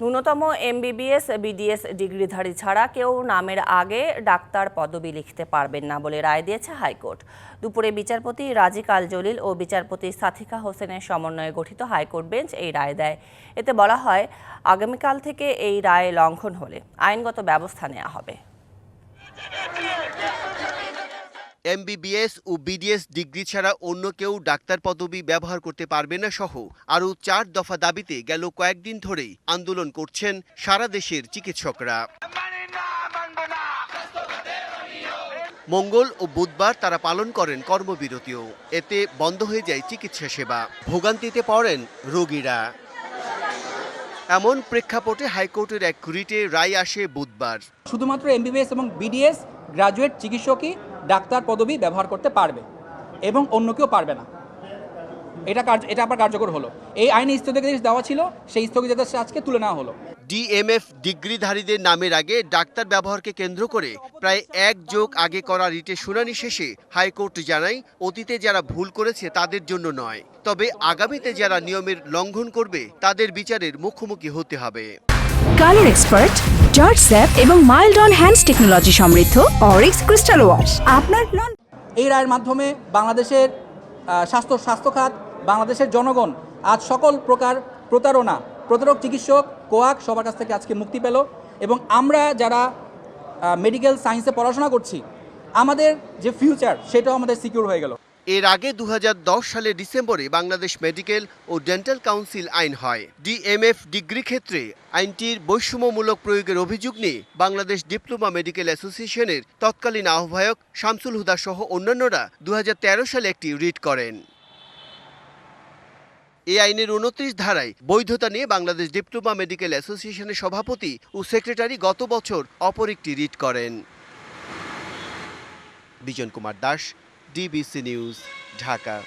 ন্যূনতম MBBS, BDS ডিগ্রিধারী ছাড়া কেউ নামের আগে ডাক্তার পদবি লিখতে পারবেন না বলে রায় দিয়েছে হাইকোর্ট। দুপুরে বিচারপতি রাজিক আল জলিল ও বিচারপতি সাথিকা হোসেনের সমন্বয়ে গঠিত হাইকোর্ট বেঞ্চ এই রায় দেয়। এতে বলা হয়, আগামীকাল থেকে এই রায় লঙ্ঘন হলে আইনগত ব্যবস্থা নেওয়া হবে। এমবিবিএস ও বিডিএস ডিগ্রি ছাড়া অন্য কেউ ডাক্তার পদবি ব্যবহার করতে পারবে না সহ আরও চার দফা দাবিতে গেল কয়েকদিন ধরেই আন্দোলন করছেন সারা দেশের চিকিৎসকরা। মঙ্গল ও বুধবার তারা পালন করেন কর্মবিরতিও। এতে বন্ধ হয়ে যায় চিকিৎসা সেবা। ভোগান্তিতে পড়েন রোগীরা। এমন প্রেক্ষাপটে হাইকোর্টের এক রিটে রায় আসে বুধবার। শুধুমাত্র এমবিবিএস এবং বিডিএস, গ্রাজুয়েট চিকিৎসকই ডাক্তার পদবি ব্যবহার করতে পারবে এবং অন্য কেউ পারবে না। এটা কার্য, এটা আবার কার্যকর হলো। এই আইনে স্থগিতাদেশ দেওয়া ছিল, সেই স্থগিতাদেশ আজকে তুলে নেওয়া হলো। ডিএমএফ ডিগ্রিধারীদের নামের আগে ডাক্তার ব্যবহারকে কেন্দ্র করে প্রায় এক যোগ আগে করা রিটের শুনানি শেষে হাইকোর্ট জানায়, অতীতে যারা ভুল করেছে তাদের জন্য নয়। তবে আগামীতে যারা নিয়মের লঙ্ঘন করবে, তাদের বিচারের মুখোমুখি হতে হবে। কালার এক্সপার্ট, জর্জ স্যাপ এবং মাইল্ড অন হ্যান্ডস টেকনোলজি সমৃদ্ধ অরিক্স ক্রিস্টাল ওয়াশ। আপনার নন এই রায়ের মাধ্যমে বাংলাদেশের স্বাস্থ্য স্বাস্থ্য খাত বাংলাদেশের জনগণ আজ সকল প্রকার প্রতারণা, প্রতারক, চিকিৎসক, কোয়াক সবার কাছ থেকে আজকে মুক্তি পেল এবং আমরা যারা মেডিকেল সায়েন্সে পড়াশোনা করছি, আমাদের যে ফিউচার সেটাও আমাদের সিকিউর হয়ে গেল। এর আগে দু হাজার দশ সালের ডিসেম্বরে বাংলাদেশ মেডিকেল ও ডেন্টাল কাউন্সিল আইন হয়। ডিএমএফ ডিগ্রি ক্ষেত্রে আইনটির বৈষম্যমূলক প্রয়োগের অভিযোগ নিয়ে বাংলাদেশ ডিপ্লোমা মেডিকেল অ্যাসোসিয়েশনের তৎকালীন আহ্বায়ক শামসুল হুদা সহ অন্যান্যরা দু হাজার তেরো সালে একটি রিট করেন। এই আইনের উনত্রিশ ধারায় বৈধতা নিয়ে বাংলাদেশ ডিপ্লোমা মেডিকেল অ্যাসোসিয়েশনের সভাপতি ও সেক্রেটারি গত বছর অপর একটি রিট করেন। Bijan Kumar Das DBC news Dhaka